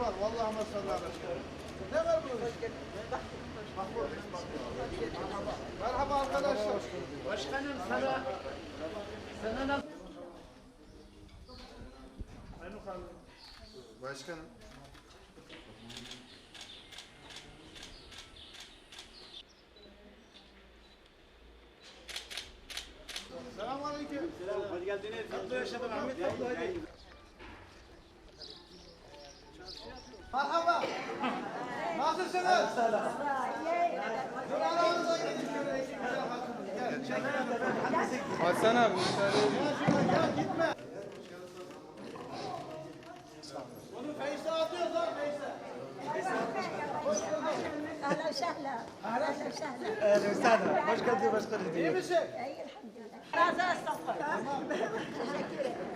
var. Vallahi maşallah. Ne var bu? Merhaba arkadaşlar. Başkanım sana sana nasıl Başkanım. Selamünaleyküm. Hoş geldiniz. Mutlu yaşadın Ahmet Bey. Merhaba. Nasılsınız? Selam. Hasan abi müsaade edin. Gitme. Bunu Feyz'e atıyoruz lan Feyz'e. أهلا وسهلا أهلا وسهلا أهلا وسهلا أهلا وسهلا. أهلا وسهلا. أهلا وسهلا. أهلا وسهلا. أهلا وسهلا. أهلا وسهلا. أهلا وسهلا. أهلا وسهلا. أهلا وسهلا. أهلا وسهلا. أهلا وسهلا. أهلا وسهلا. أهلا وسهلا. أهلا وسهلا. أهلا واش كدير واش كدير اي مشي اي الحمد لله هذا الصفر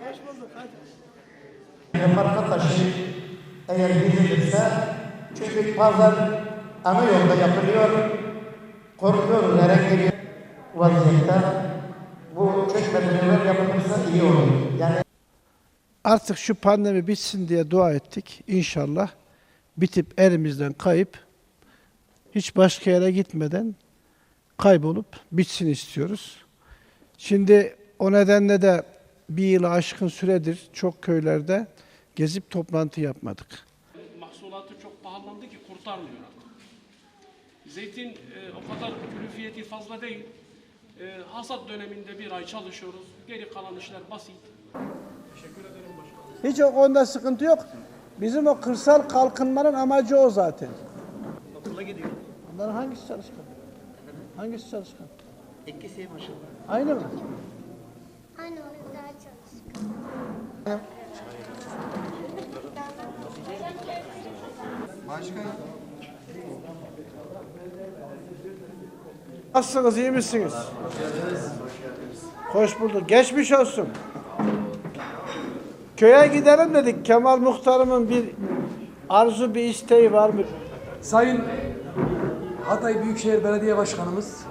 إيش بالضبط ما تقطعش eğer gidilirse çünkü pazar ana yolda yapılıyor. Korkuyoruz herhangi bir vaziyette bu çökmediler yapılırsa iyi olur. Yani Artık şu pandemi bitsin diye dua ettik. İnşallah bitip elimizden kayıp hiç başka yere gitmeden kaybolup bitsin istiyoruz. Şimdi o nedenle de bir yılı aşkın süredir çok köylerde gezip toplantı yapmadık. mahsulatı çok pahalandı ki kurtarmıyor artık. Zeytin e, o kadar külüfiyeti fazla değil. E, hasat döneminde bir ay çalışıyoruz. Geri kalan işler basit. Teşekkür ederim başkanım. Hiç o konuda sıkıntı yok. Bizim o kırsal kalkınmanın amacı o zaten. Okula gidiyor. Bunların hangisi çalışkan? Hangisi çalışkan? İkisi maşallah. Aynı mı? Ben orada daha. Başka? Nasılsınız, iyi misiniz? Hoş. Hoş bulduk. Geçmiş olsun. Köye gidelim dedik. Kemal Muhtarım'ın bir arzu, bir isteği var mı? Sayın Hatay Büyükşehir Belediye Başkanımız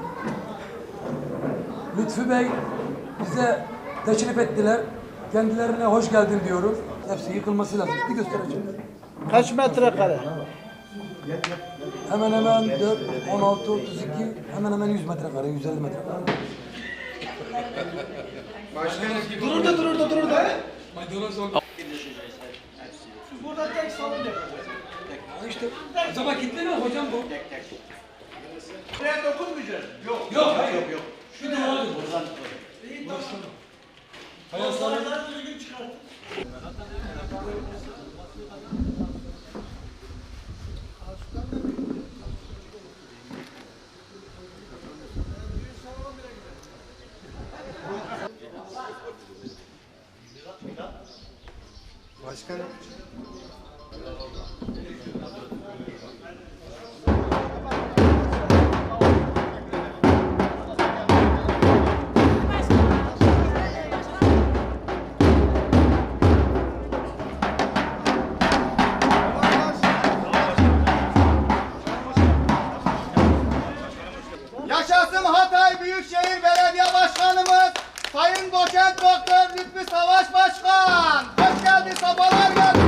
Lütfü Bey bize teşrif ettiler. Kendilerine hoş geldin diyoruz. Hepsi yıkılması lazım. Bir göstereceğim. Kaç metrekare? Hemen hemen 4, 16, 32, hemen hemen 100 metrekare, 150 metrekare. Durur da durur da durur da. Burada tek salon yapacağız. İşte acaba gitti mi hocam bu? Buraya Hatay Büyükşehir Belediye Başkanımız Sayın Doçent Doktor Lütfü Savaş Başkan. Hoş geldin, sabahlar geldin.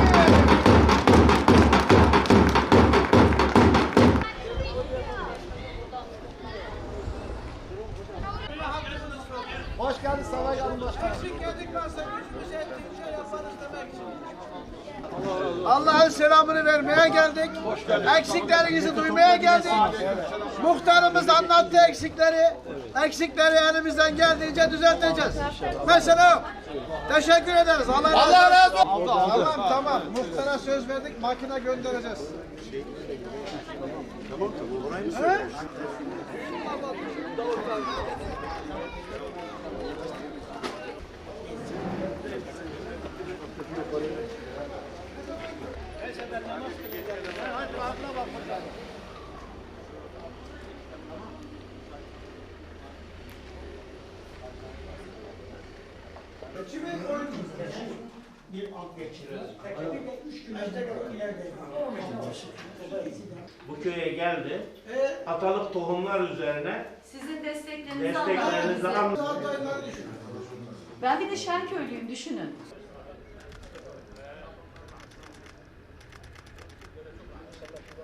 Hoş geldin Savaş Hanım Başkanım. Allah'ın selamını vermeye geldik. Eksiklerinizi duymaya geldik. Muhtarımız anlattı eksikleri. Eksikleri elimizden geldiğince düzelteceğiz. Mesela. Teşekkür ederiz. Allah, razı olsun. Tamam tamam. Muhtara söz verdik. Makine göndereceğiz. Tamam tamam. Bu köye geldi. Atalık tohumlar üzerine Sizin desteklerinizi almak. desteklerinizi almış. Ben bir de Şenköylüyüm düşünün.